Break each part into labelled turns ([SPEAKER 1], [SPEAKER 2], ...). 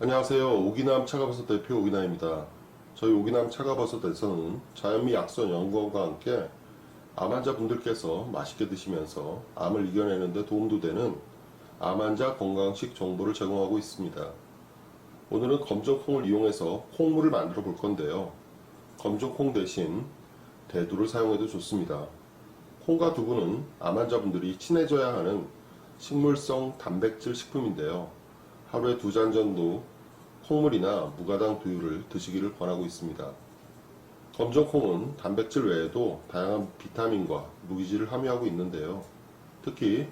[SPEAKER 1] 안녕하세요. 오기남 차가버섯 대표 오기남입니다. 저희 오기남 차가버섯에서는 자연미 약선 연구원과 함께 암 환자분들께서 맛있게 드시면서 암을 이겨내는 데 도움도 되는 암 환자 건강식 정보를 제공하고 있습니다. 오늘은 검정콩을 이용해서 콩물을 만들어 볼 건데요. 검정콩 대신 대두를 사용해도 좋습니다. 콩과 두부는 암 환자분들이 친해져야 하는 식물성 단백질 식품인데요. 하루에 두 잔 정도 콩물이나 무가당 두유를 드시기를 권하고 있습니다. 검정콩은 단백질 외에도 다양한 비타민과 무기질을 함유하고 있는데요. 특히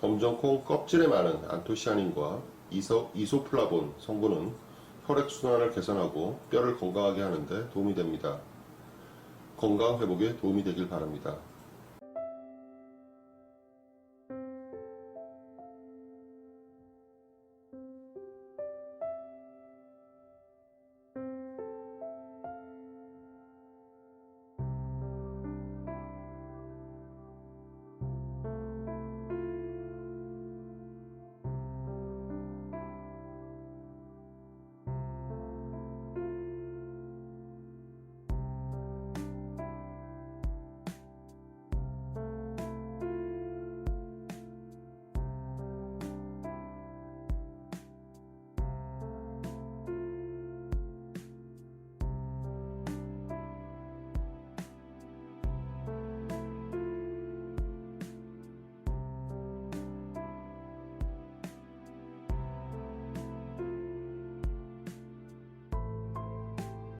[SPEAKER 1] 검정콩 껍질에 많은 안토시아닌과 이소, 이소플라본 성분은 혈액순환을 개선하고 뼈를 건강하게 하는데 도움이 됩니다. 건강 회복에 도움이 되길 바랍니다.